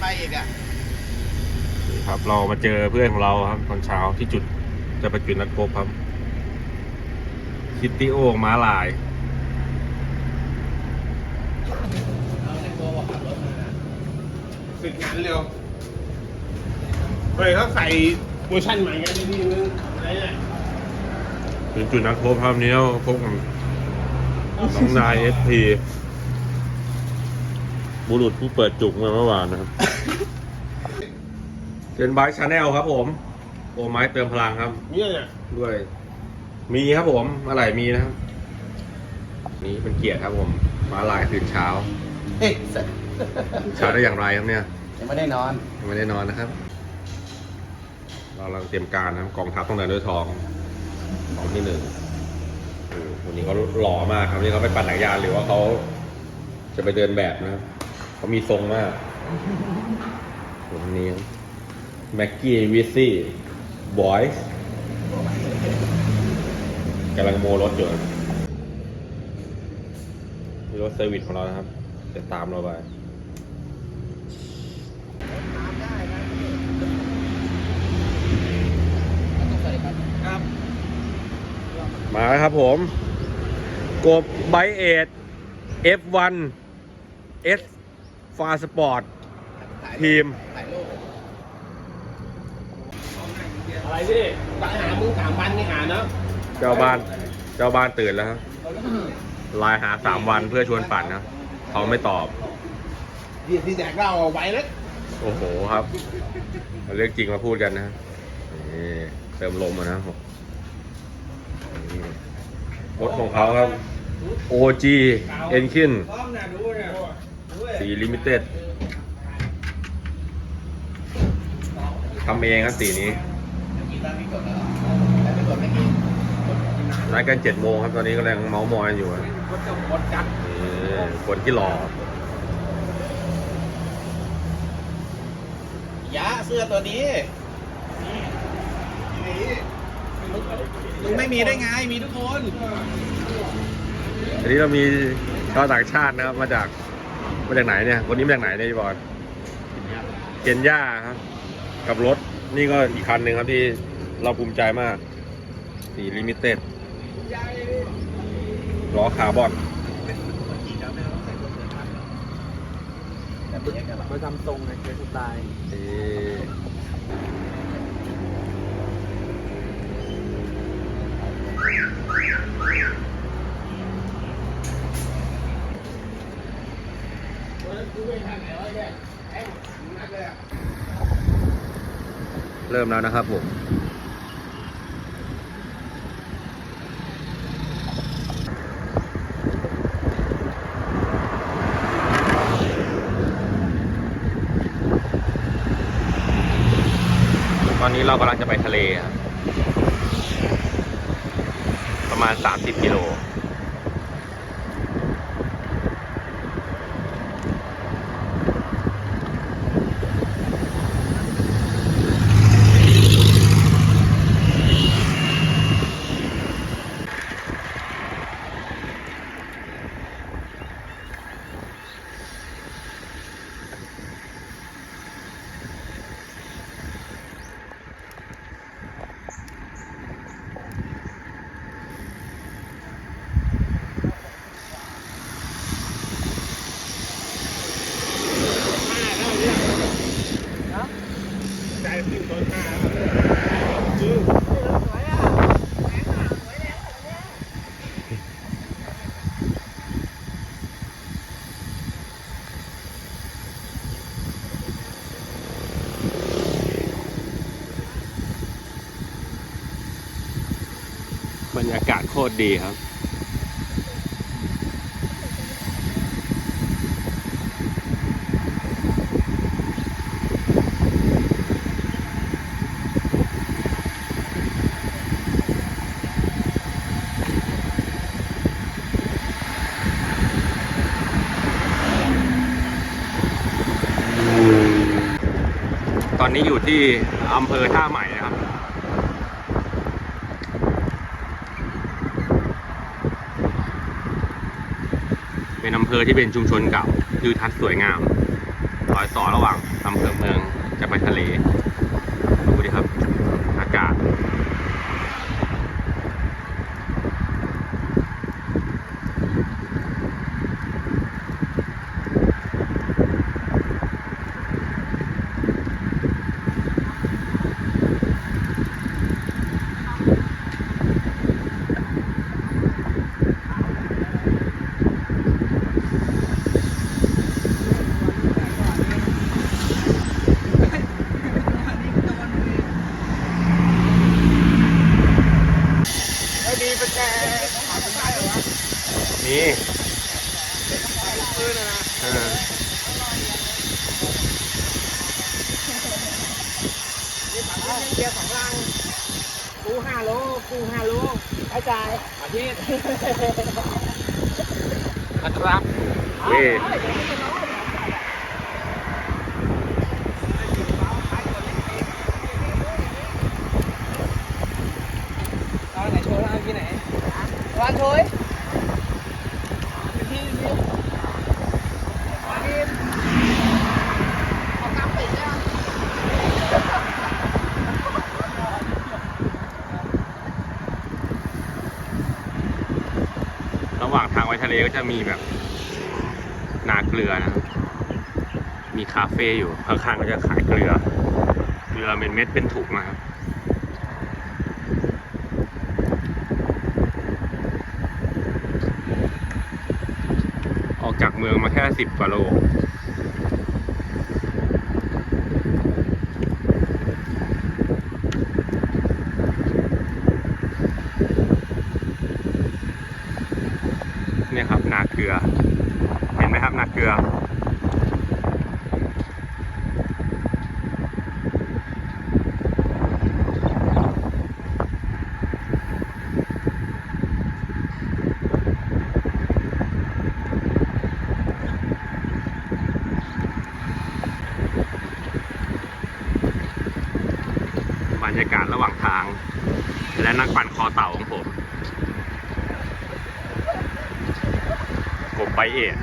ไปอีกอะครับเรามาเจอเพื่อนของเราครับตอนเช้าที่จุดจะไปจุดนัดพบครับ คิตตี้โอ่งม้าลายเราในตัวบอกขับรถมานะสึกงานเร็วเฮ้ยเขาใส่เวอร์ชันใหม่กันดีๆนึงอะไรเนี่ยถึงจุดนัดพบครับนี้เราพบกับน้องนายเอสพี บุรุษผู้เปิดจุกมาเมื่อวานนะครับ เป็นบายชาแนลครับผม โอไม้เติมพลังครับ เนี่ยเนี่ยด้วย มีครับผม อะไรมีนะครับ นี่เป็นเกียรติครับผม มาลายตื่นเช้า เฮ้ยสัตว์ตื่นเช้าได้อย่างไรครับเนี่ยยังไม่ได้นอน ยังไม่ได้นอนนะครับ เรากำลังเตรียมการนะครับกองทัพต้องเดินด้วยทองกองที่หนึ่งโอ้โหคนนี้เขาหล่อมากครับนี่เขาไปปั่นจักรยานหรือว่าเขาจะไปเดินแบบนะครับ เขามีทรงมากคนนี้แม็กกี้วิซซี่บอยส์กำลังโมรถอยู่นี่รถเซอร์วิสของเรานะครับ จะตามเราไปครับมาแล้วครับผม กบไบเอด F1 S ฟาสปอร์ตทีมถ่ายรูปอะไรพี่ตายหามึงสามวันนี่หาเนาะเจ้าบ้านเจ้าบ้านตื่นแล้วครับไลน์หาสามวันเพื่อชวนปั่นนะเขาไม่ตอบพี่ที่แดกเหล้าเอาไว้นะโอ้โหครับเอาเรื่องจริงมาพูดกันนะนี่เติมลมอะนะนี่รถของเขาครับ OG Engine สีลิมิเต็ดทำเองครับสีนี้กินบ้างพี่กดแล้วเหรอแต่ไม่กดไม่กินนัดกันเจ็ดโมงครับ ตอนนี้กำลังเมาส์มอยกันอยู่อะกดจบกดจัดนี่คนที่รอยะเสื้อตัวนี้มึงไม่มีได้ไง มีทุกคน อันนี้เรามีชาวต่างชาตินะครับ มาจาก มาจากไหนเนี่ยคนนี้มาจากไหนเนี่ยพี่บอลเคนยาครับ กับรถ นี่ก็อีกคันหนึ่งครับที่เราภูมิใจมาก สีลิมิเต็ดล้อคาร์บอนมาทำทรงในเกสไตล์นี่ เริ่มแล้วนะครับผมตอนนี้เรากำลังจะไปทะเลครับประมาณ 30 กิโล ใจพี่ต้นห้า บรรยากาศโคตรดีครับ ตอนนี้อยู่ที่อำเภอท่าใหม่นะครับ เป็นอำเภอที่เป็นชุมชนเก่าคือทัศน์สวยงามรอยต่อระหว่างอำเภอเมืองจะไปทะเลดูดิครับ อากาศ ไม่มีประแจ นี่ ปืนนะนะเออเกียร์สองลังกูห้าโลกูห้าโลไอ้จ่ายอาทิตย์ครับนี่ร้านไหนโชว์ร้านที่ไหนร้านโชยที่ที่ร้านที่เอากำปิดได้ไหม ระหว่างทางไปทะเลก็ จะมีแบบนาเกลือนะมีคาเฟ่อยู่ข้างๆก็จะขายเกลือ เกลือเป็นเม็ดเป็นถุงมาครับออกจากเมืองมาแค่สิบกว่าโล เนาเกลือ เห็นไหมครับนาเกลือ บรรยากาศระหว่างทาง และนักปั่นคอเต่าของผม ผม ไปเอง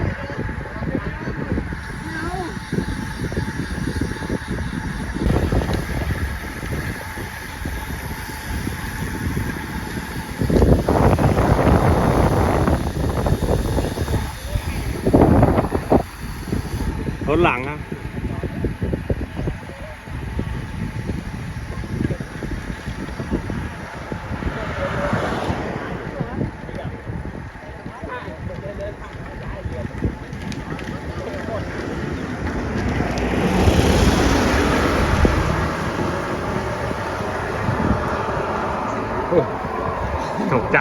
รถหลังครับ ตกใจ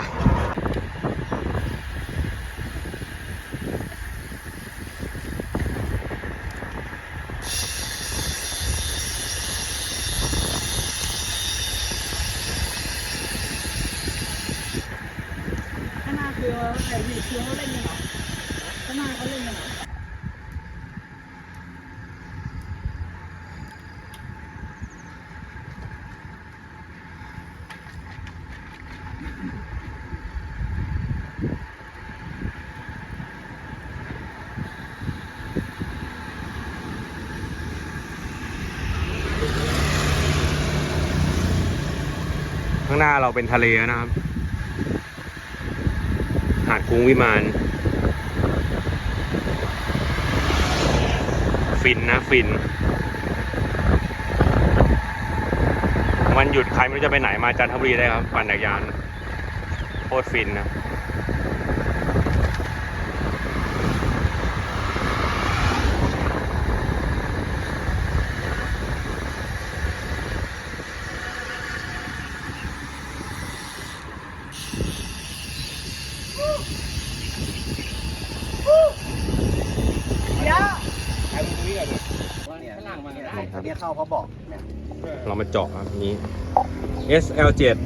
ข้างหน้าคือไอ้นี่คื ข้างหน้าเราเป็นทะเลนะครับ หาดกุ้งวิมาน ฟินนะฟิน วันหยุดใครไม่รู้จะไปไหนมาจันทบุรีได้ครับ ปั่นจักรยานโคตรฟินนะ ใครมึงนี่กันเนี่ย เนี่ยข้างล่างมันได้ นี่ครับ เนี่ยเข้าเขาบอกเนี่ยเรามาเจาะครับนี้ SL7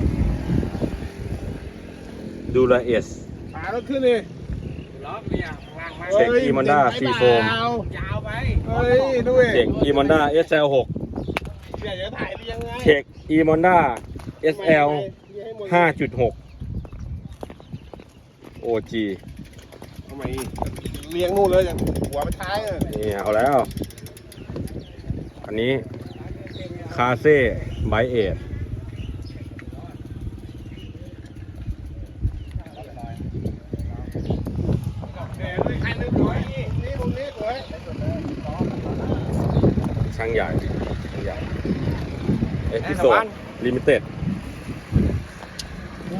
ดูแล S ปลาแล้วขึ้นเลยล้อเนี่ยข้างล่างมาเช็ค Emonda ฮ้ย Free เป Foam ล่ายาวไปเฮ้ยด้วยเช็ค Emonda SL6 อยากจะถ่ายเรียงไงเช็ค Emonda SL ห้า5.6 OG ทำไมเรียงนู่นเลยอย่างหัวไปท้ายอะนี่เอาแล้ว อันนี้คาเซ่ไบเอทเดี๋ยวด้วยคันหนึงสวยนี่นี่ตรงนี้สวยช่างใหญ่ช่างใหญ่เอพิโซดลิมิเต็ด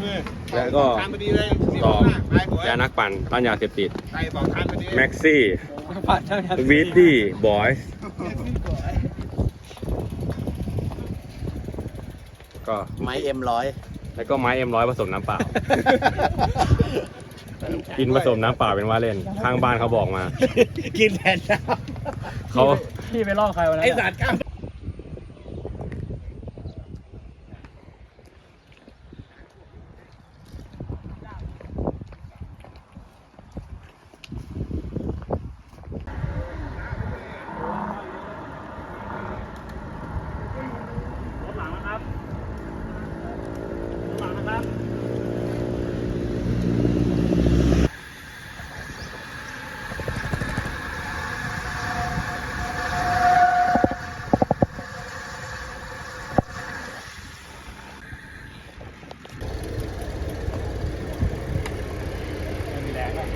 นี่แล้วก็ทานพอดีเลยสี่ต่อคนหน้าไปสวยยานักปั่นต้านยาเสพติดไปต่อทานพอดีแม็กซี่วีดดี้บอยส์ ก็ไม้เอ็มร้อยแล้วก็ไม้เอ็มร้อยผสมน้ำเปล่า กินผสมน้ำเปล่าเป็นว่าเล่น ข้างบ้านเขาบอกมา กินแทนน้เขา พี่ไปล่อใครวันำนั้นไอสัตว์ก้าม รถหลังนะครับรถหลังนะครับ ไม่มีแรงอะ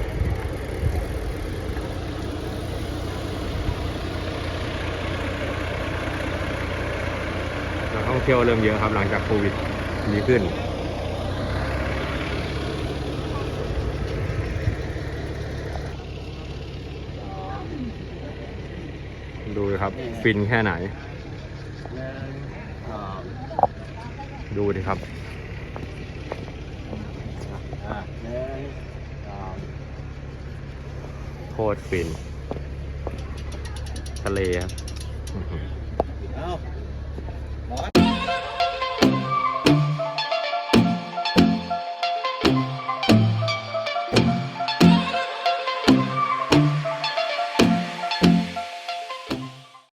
นักท่อง เที่ยวเริ่มเยอะครับหลังจากโควิดดีขึ้นดูครับฟินแค่ไหน ดูดิครับโคตรฟิน ทะเลครับ